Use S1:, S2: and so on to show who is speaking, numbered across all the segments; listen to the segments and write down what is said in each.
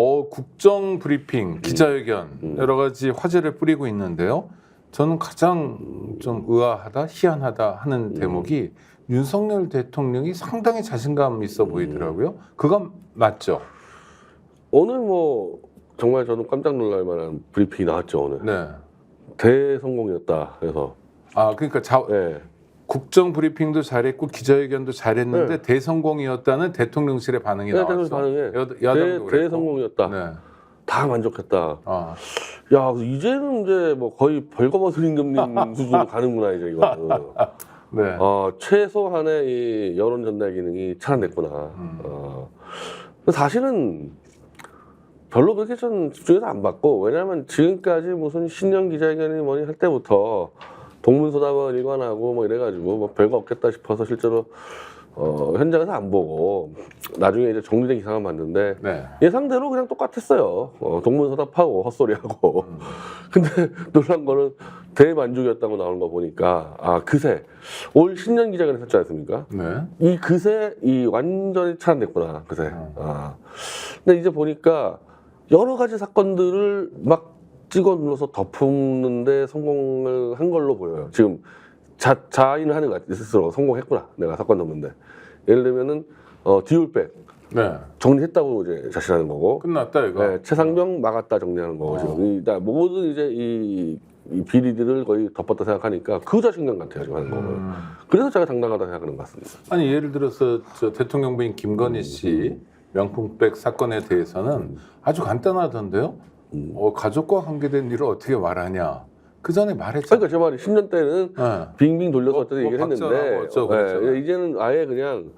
S1: 어, 국정 브리핑, 기자회견
S2: 음.
S1: 여러 가지 화제를 뿌리고 있는데요. 저는 가장 좀 의아하다, 희한하다 하는
S2: 음.
S1: 대목이 윤석열 대통령이 상당히 자신감 있어
S2: 음.
S1: 보이더라고요. 그건 맞죠.
S2: 오늘 뭐 정말 저는 깜짝 놀랄 만한 브리핑이 나왔죠 오늘.
S1: 네.
S2: 대성공이었다. 그래서
S1: 아 그러니까 자,
S2: 예.
S1: 국정 브리핑도 잘했고 기자회견도 잘했는데
S2: 네.
S1: 대성공이었다는 대통령실의 반응이
S2: 네,
S1: 나왔어.
S2: 반응에
S1: 여,
S2: 대,
S1: 야당도 그랬고.
S2: 대성공이었다.
S1: 네.
S2: 다 만족했다.
S1: 아,
S2: 야 이제는 이제 뭐 거의 벌거벗은 임금님 수준으로 가는구나 이제 이거.
S1: 네.
S2: 어, 최소한의 이 여론 전달 기능이 차단됐구나.
S1: 음.
S2: 어. 사실은 별로 그렇게 전 집중해서 안 봤고 왜냐하면 지금까지 무슨 신년 기자회견이 뭐니 할 때부터 동문서답을 일관하고 뭐 이래가지고 뭐 별거 없겠다 싶어서 실제로 어, 현장에서 안 보고 나중에 이제 정리된 기사만 봤는데
S1: 네.
S2: 예상대로 그냥 똑같았어요. 어, 동문서답하고 헛소리하고.
S1: 음.
S2: 근데 놀란 거는 대만족이었다고 나오는 거 보니까 아 그새 올 신년 기자회견 했지 않습니까?
S1: 네.
S2: 이 그새 이 완전히 차단됐구나 그새.
S1: 음.
S2: 아. 근데 이제 보니까 여러 가지 사건들을 막 찍어 눌러서 덮는데 성공을 한 걸로 보여요. 지금 자, 자인을 하는 것 같아요. 스스로 성공했구나. 내가 사건 덮는데. 예를 들면은 어, 디올백
S1: 네.
S2: 정리했다고 이제 자신하는 거고.
S1: 끝났다 이거.
S2: 네, 최상병 막았다 정리하는 거고
S1: 어.
S2: 지금 이, 다 모든 이제 이, 이 비리들을 거의 덮었다 생각하니까 그 자신감 같아요 지금 하는 거는.
S1: 음.
S2: 그래서 제가 당당하다 생각하는 것 같습니다.
S1: 아니 예를 들어서 저 대통령 부인 김건희 씨 명품백 사건에 대해서는 아주 간단하던데요.
S2: 음.
S1: 어, 가족과 관계된 일을 어떻게 말하냐. 그 전에 말했잖아요.
S2: 그러니까 제 말이 10년 때는
S1: 네.
S2: 빙빙 돌려서
S1: 뭐,
S2: 어떤
S1: 뭐
S2: 얘기를 했는데. 예, 이제는 아예 그냥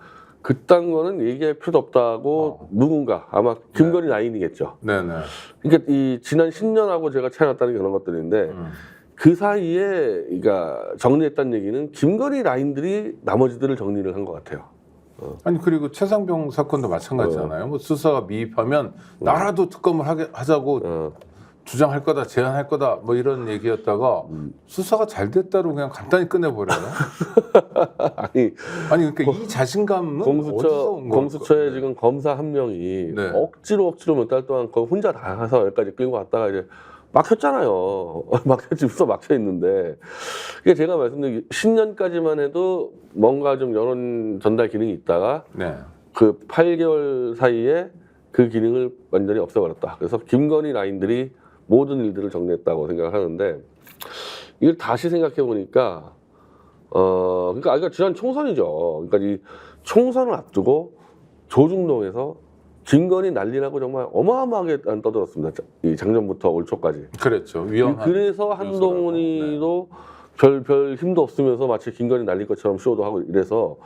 S2: 그딴 거는 얘기할 필요도 없다고
S1: 어.
S2: 누군가 아마 김건희 라인이겠죠.
S1: 네네.
S2: 그러니까 이 지난 10년하고 제가 차이 났다는 게 그런 것들인데
S1: 음.
S2: 그 사이에 그러니까 정리했다는 얘기는 김건희 라인들이 나머지들을 정리를 한 것 같아요.
S1: 아니 그리고 최상병 사건도 마찬가지잖아요. 뭐 수사가 미입하면 나라도 특검을 하게 하자고
S2: 어,
S1: 주장할 거다, 제안할 거다, 뭐 이런 얘기였다가
S2: 음.
S1: 수사가 잘 됐다로 그냥 간단히 끝내버려요.
S2: 아니
S1: 아니 그러니까 이 자신감은
S2: 공수처? 공수처에 지금 검사 한 명이
S1: 네.
S2: 억지로 억지로 몇 달 동안 그 혼자 다 해서 여기까지 끌고 왔다가 이제 막혔잖아요. 막혔지 수사 막혀 있는데 이게 제가 말씀드린 10년까지만 해도 뭔가 좀 여론 전달 기능이 있다가
S1: 네.
S2: 그 8개월 사이에 그 기능을 완전히 없애버렸다. 그래서 김건희 라인들이 모든 일들을 정리했다고 생각을 하는데 이걸 다시 생각해 보니까 어 그러니까 아까 지난 총선이죠. 그러니까 이 총선을 앞두고 조중동에서 김건희 난리라고 정말 어마어마하게 떠들었습니다. 자- 이 작년부터 올 초까지.
S1: 그랬죠. 위험한.
S2: 그래서 한동훈이도 별, 별 힘도 없으면서 마치 김건희 날릴 것처럼 쇼도 하고 이래서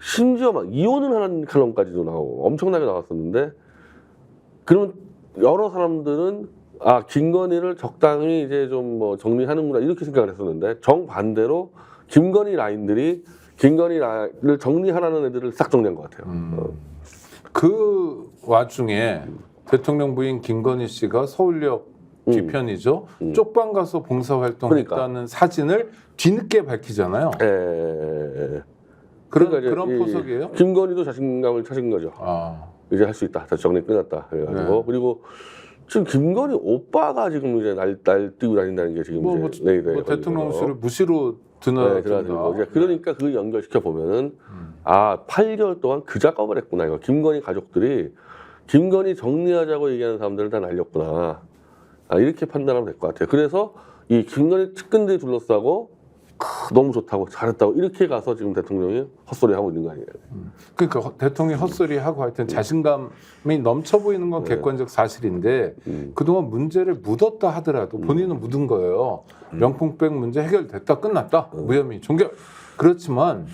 S2: 심지어 막 이혼을 하는 칼럼까지도 나오고 엄청나게 나왔었는데 그러면 여러 사람들은 아 김건희를 적당히 이제 좀 뭐 정리하는구나 이렇게 생각을 했었는데 정반대로 김건희 라인들이 김건희 라인을 정리하라는 애들을 싹 정리한 것 같아요.
S1: 음. 그 와중에 대통령 부인 김건희 씨가 서울역
S2: 음.
S1: 뒤편이죠.
S2: 음.
S1: 쪽방 가서 봉사활동했다는
S2: 그러니까.
S1: 사진을 뒤늦게 밝히잖아요.
S2: 에... 에...
S1: 그런
S2: 그러니까
S1: 그런
S2: 이
S1: 포석이에요.
S2: 김건희도 자신감을 찾은 거죠.
S1: 아,
S2: 이제 할 수 있다. 다 정리 끝났다. 그래가지고
S1: 네.
S2: 그리고 지금 김건희 오빠가 지금 이제 날, 날 뛰고 다닌다는 게 지금
S1: 뭐, 뭐,
S2: 이제 내일에
S1: 뭐 대통령실을 무시로 드나
S2: 네, 그러니까 그 연결시켜 보면은 아 8개월 동안 그 작업을 했구나 이거 김건희 가족들이 김건희 정리하자고 얘기하는 사람들을 다 날렸구나. 아, 이렇게 판단하면 될 것 같아요. 그래서 이 김건희 측근들이 둘러싸고 크, 너무 좋다고 잘했다고 이렇게 가서 지금 대통령이 헛소리 하고 있는 거 아니에요?
S1: 그러니까 허- 대통령이 헛소리 하고 하여튼 자신감이 넘쳐 보이는 건
S2: 네.
S1: 객관적 사실인데
S2: 음.
S1: 그동안 문제를 묻었다 하더라도 본인은 묻은 거예요. 명품백 문제 해결됐다 끝났다 무혐의 종결. 그렇지만
S2: 음.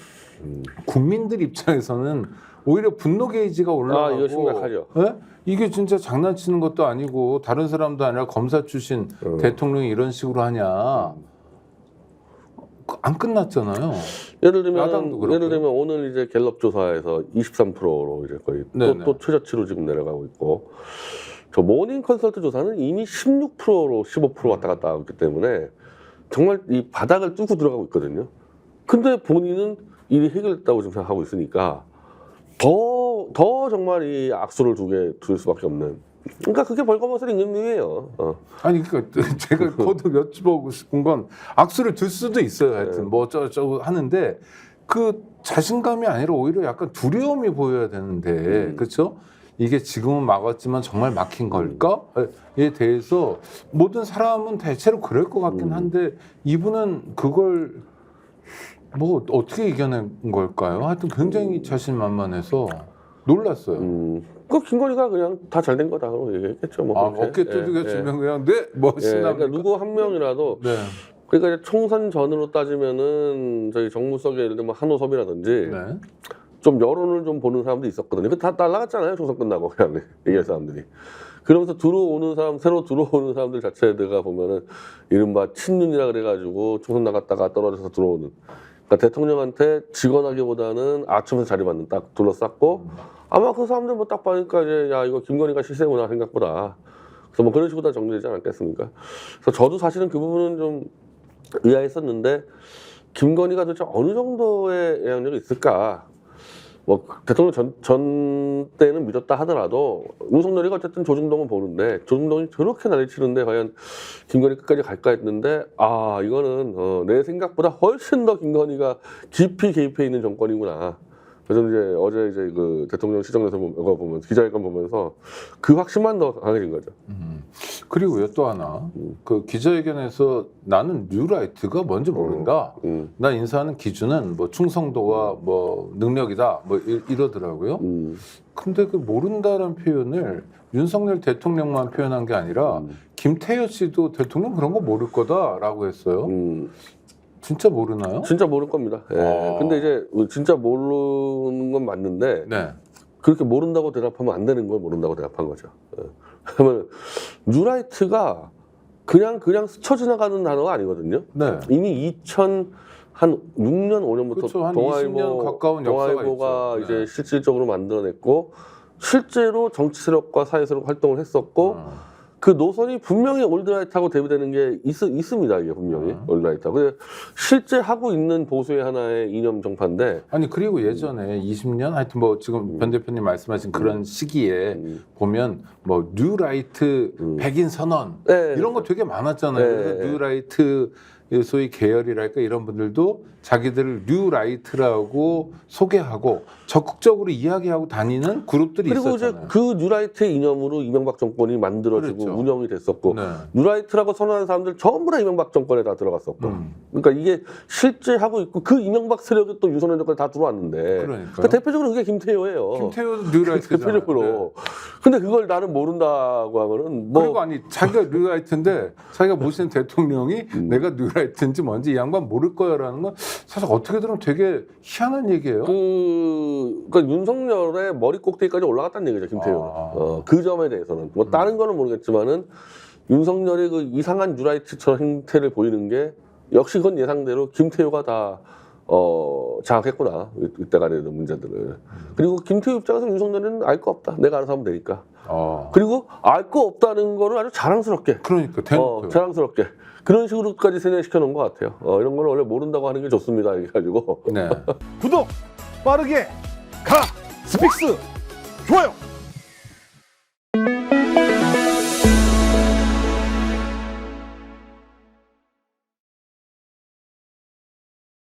S1: 국민들 입장에서는 오히려 분노 게이지가 올라가고
S2: 아, 이거 심각하죠.
S1: 예? 이게 진짜 장난치는 것도 아니고 다른 사람도 아니라 검사 출신
S2: 어.
S1: 대통령이 이런 식으로 하냐 안 끝났잖아요.
S2: 예를 들면
S1: 야당도 그렇고요.
S2: 예를 들면 오늘 이제 갤럽 조사에서 23%로 이제 거의
S1: 네네.
S2: 또, 또 최저치로 지금 내려가고 있고 저 모닝 컨설트 조사는 이미 16%로 15% 왔다 갔다 하고 있기 때문에 정말 이 바닥을 뚫고 들어가고 있거든요. 근데 본인은 일이 해결됐다고 지금 생각하고 있으니까 더, 더 정말 이 악수를 두개둘 수밖에 없는 그러니까 그게 벌거벗은 임금님이에요. 어.
S1: 아니 그러니까 제가 거듭 여쭤보고 싶은 건 악수를 들 수도 있어요. 하여튼
S2: 네.
S1: 뭐 어쩌고저쩌고 하는데 그 자신감이 아니라 오히려 약간 두려움이 보여야 되는데
S2: 음.
S1: 그렇죠? 이게 지금은 막았지만 정말 막힌 걸까?에 대해서 모든 사람은 대체로 그럴 것 같긴
S2: 음.
S1: 한데 이분은 그걸 뭐 어떻게 이겨낸 걸까요? 하여튼 굉장히 자신만만해서 놀랐어요.
S2: 음. 그 김건희가 그냥 다 잘 된 거다라고 얘기했겠죠. 뭐
S1: 아
S2: 그렇게.
S1: 어깨 두들겨
S2: 예, 예.
S1: 주면 그냥 네
S2: 예,
S1: 멋있나
S2: 그러니까 누구 한 명이라도
S1: 네.
S2: 그러니까 이제 총선 전으로 따지면은 저희 정무석에 예를 들면 한호섭이라든지
S1: 네.
S2: 좀 여론을 좀 보는 사람도 있었거든요. 그다 날라갔잖아요. 총선 끝나고 그냥 얘기할 사람들이. 그러면서 들어오는 사람, 새로 들어오는 사람들 자체가 보면은 이른바 친윤이라 그래가지고 총선 나갔다가 떨어져서 들어오는. 그러니까 대통령한테 직원하기보다는 아첨에서 자리받는 딱 둘러쌌고 아마 그 사람들 뭐 딱 보니까 이제 야 이거 김건희가 시세구나 생각보다. 그래서 뭐 그런 식으로 다 정리되지 않았겠습니까? 그래서 저도 사실은 그 부분은 좀 의아했었는데 김건희가 도대체 어느 정도의 영향력이 있을까? 뭐 대통령 전, 전 때는 믿었다 하더라도 윤석열이가 어쨌든 조중동은 보는데 조중동이 저렇게 난리치는데 과연 김건희 끝까지 갈까 했는데 아 이거는 어, 내 생각보다 훨씬 더 김건희가 깊이 개입해 있는 정권이구나. 그래서 이제 어제 이제 그 대통령 시정에서 보면 기자회견 보면서 그 확신만 더 강해진 거죠.
S1: 음. 그리고요 또 하나
S2: 음.
S1: 그 기자회견에서 나는 뉴라이트가 뭔지 모른다.
S2: 음,
S1: 나 인사하는 기준은 뭐 충성도와 뭐 능력이다 뭐 이, 이러더라고요.
S2: 음,
S1: 근데 그 모른다는 표현을 윤석열 대통령만 표현한 게 아니라
S2: 음,
S1: 김태효 씨도 대통령 그런 거 모를 거다라고 했어요.
S2: 음.
S1: 진짜 모르나요?
S2: 진짜 모를 겁니다. 예.
S1: 아.
S2: 근데 이제 진짜 모르는 건 맞는데
S1: 네.
S2: 그렇게 모른다고 대답하면 안 되는 걸 모른다고 대답한 거죠. 예. 그러면 뉴라이트가 그냥 그냥 스쳐 지나가는 단어가 아니거든요.
S1: 네.
S2: 이미 2000 한 6년 5년부터
S1: 그렇죠. 한
S2: 동아일보
S1: 20년 가까운
S2: 동아일보가
S1: 있죠.
S2: 이제
S1: 네.
S2: 실질적으로 만들어냈고 실제로 정치 세력과 사회 세력 활동을 했었고
S1: 어.
S2: 그 노선이 분명히 올드라이트하고 대비되는 게 있, 있습니다. 이게 분명히
S1: 음.
S2: 올드라이트하고 근데 실제 하고 있는 보수의 하나의 이념 정파인데
S1: 아니 그리고 예전에 20년 하여튼 뭐 지금
S2: 음.
S1: 변 대표님 말씀하신 그런 시기에
S2: 음.
S1: 보면 뭐 뉴라이트
S2: 음.
S1: 백인 선언
S2: 네,
S1: 이런 거 되게 많았잖아요.
S2: 네.
S1: 뉴라이트 소위 계열이랄까 이런 분들도 자기들을 뉴라이트라고 소개하고 적극적으로 이야기하고 다니는 그룹들이
S2: 그리고 이제
S1: 있었잖아요.
S2: 그 뉴라이트의 이념으로 이명박 정권이 만들어지고
S1: 그렇죠.
S2: 운영이 됐었고
S1: 네.
S2: 뉴라이트라고 선언하는 사람들 전부 다 이명박 정권에 다 들어갔었고
S1: 음,
S2: 그러니까 이게 실제 하고 있고 그 이명박 세력이 또 윤석열 정권에 다 들어왔는데. 그러니까 대표적으로 그게 김태효예요.
S1: 김태효 뉴라이트잖아요.
S2: 대표적으로. 근데 그걸 나는 모른다고 하면은 뭐
S1: 그리고 아니 자기가 뉴라이트인데 자기가 모시는 대통령이
S2: 음.
S1: 내가 뉴라이트 인지 뭔지 이 양반 모를 거야라는 건 사실 어떻게 들으면 되게 희한한 얘기예요.
S2: 그, 그러니까 윤석열의 머리 꼭대기까지 올라갔다는 얘기죠, 김태효는.
S1: 아.
S2: 어, 그 점에 대해서는. 뭐, 다른 거는 모르겠지만은, 윤석열의 그 이상한 뉴라이트처럼 행태를 보이는 게, 역시 그건 예상대로 김태효가 다, 어, 장악했구나. 이- 이때가 되는 문제들을. 그리고 김태효 입장에서 윤석열은 알 거 없다. 내가 알아서 하면 되니까.
S1: 어.
S2: 그리고 알 거 없다는 거를 아주 자랑스럽게.
S1: 그러니까 대놓고
S2: 어, 자랑스럽게. 그런 식으로까지 세뇌시켜 놓은 것 같아요. 어, 이런 걸 원래 모른다고 하는 게 좋습니다. 이래가지고.
S1: 네.
S3: 구독 빠르게 가 스픽스 좋아요